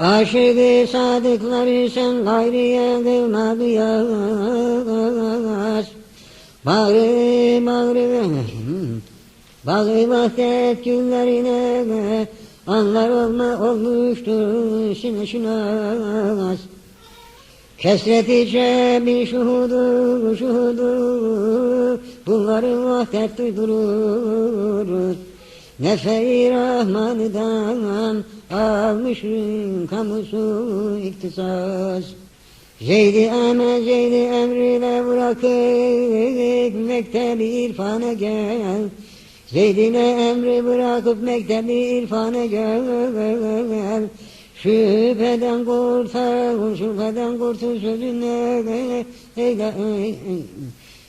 Aşık-ı sadıkları sen gayriye kılmadı yaz. Bağrı bağrı Bağrı vahdet günlerine Anlar olma olmuştur şine şinaz Kesreti bir şuhudu şuhudu Bunları vahdet duydurur Nefe-i Rahman'dan almışım kamusu iktisas Zeydi emre Zeydi emriyle bırakıp mektebi irfana gel Zeydine emri bırakıp mektebi irfana gel Şüpheden kurtar, şüpheden kurtul sözüne eyle,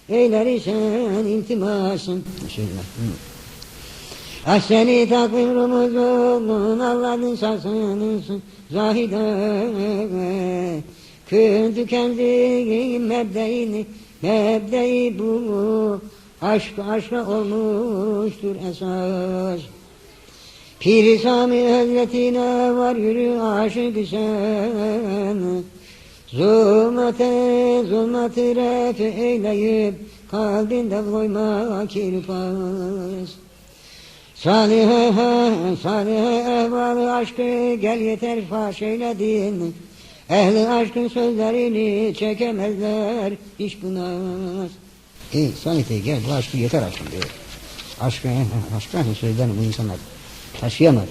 eyler isen iltimasın. Şöyle. Seni takvim rumuzun Allah'ın sasınısın zahide. Kündü kendi mebdeini Mebdeyi bu. Aşk aşka olmuştur esas. Pir-i Sami Hazretine var yürü aşık sen. Zulmete zulmeti refi eyleyip Kalbinde koyma kirpas Salihe, salihe ehvalı aşkı gel yeter faş eyledin. Ehli aşkın sözlerini çekemezler iş buna. İyi Salihe gel bu aşkı yeter aşkım diyor. Aşkı, aşkın sözlerini bu insanlar taşıyamaz.